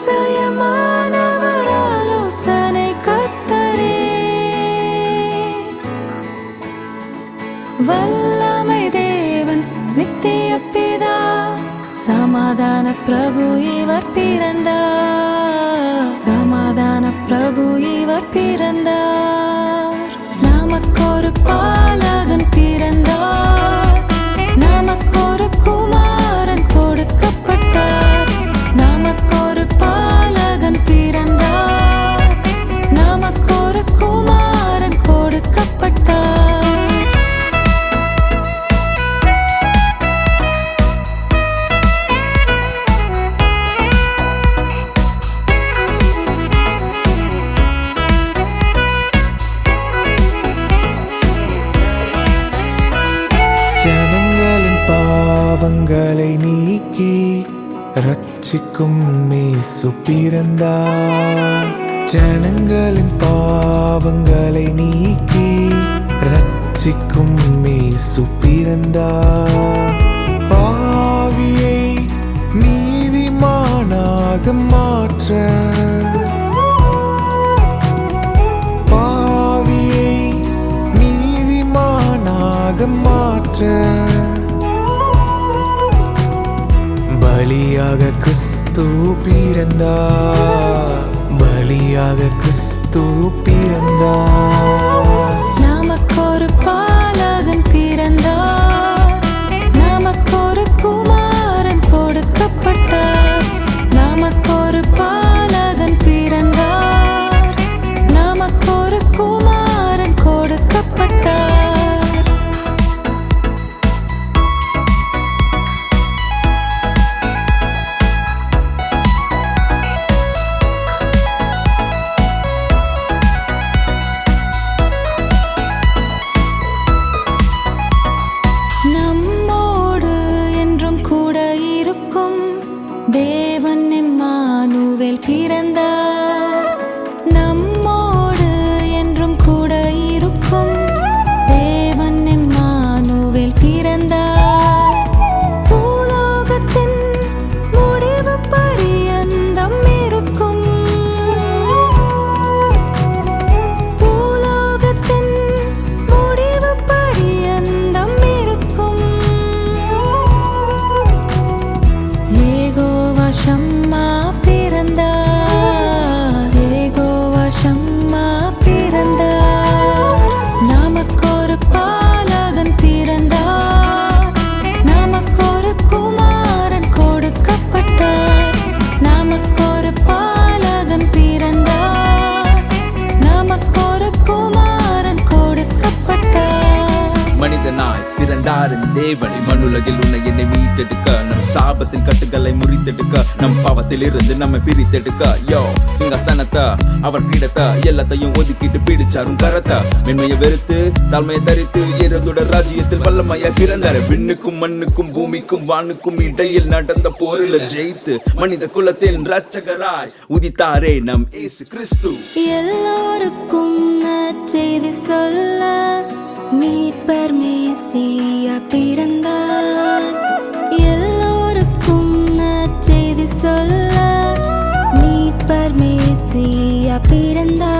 அதிசயமானவர் ஆலோசனை கத்தரே. வல்லமை தேவன் நித்திய பிதா சமாதான பிரபு இவர் பிறந்தார் சமாதான பிரபு இவர் பிறந்தார் நமக்கொரு பாலகன் பிறந்தார் பாவங்களை நீக்கி ரட்சிக்கும் மேசு பிறந்தார். ஜனங்களின் பாவங்களை நீக்கி ரட்சிக்கும் மேசு பிறந்தார். பாவியை நீதிமானாக மாற்ற பாவியை நீதிமானாக மாற்ற பலியாக கிறிஸ்து பிறந்தா பலியாக கிறிஸ்து பிறந்தா தேவனை மண்ணுலகில் உன்னை என்னை மீட்டெடுக்க. நம் சாபத்தின் கட்டுகளை முறித்தெடுக்க நம் பாவத்தில் இருந்து நம்ம பிரித்தெடுக்க. யோ சிங்காசனத்தை அவர் பீடத்தை எல்லாத்தையும் ஒதுக்கிட்டு பிடிச்சாரும் கரத்தா. மென்மையை வெறுத்து தாழ்மையை தரித்து ஏறதோட ராஜ்யத்தில் வல்லமையா பிறந்தாரு. விண்ணுக்கும் மண்ணுக்கும் பூமிக்கும் வானுக்கும் இடையில் நடந்த போரில் ஜெயித்து மனித குலத்தின் ரட்சகராய் உதித்தாரே நம் இயேசு கிறிஸ்து. எல்லோருக்கும் செய்தி சொல்ல மீட்பர் மேசிய பிறந்தார். பிறந்தா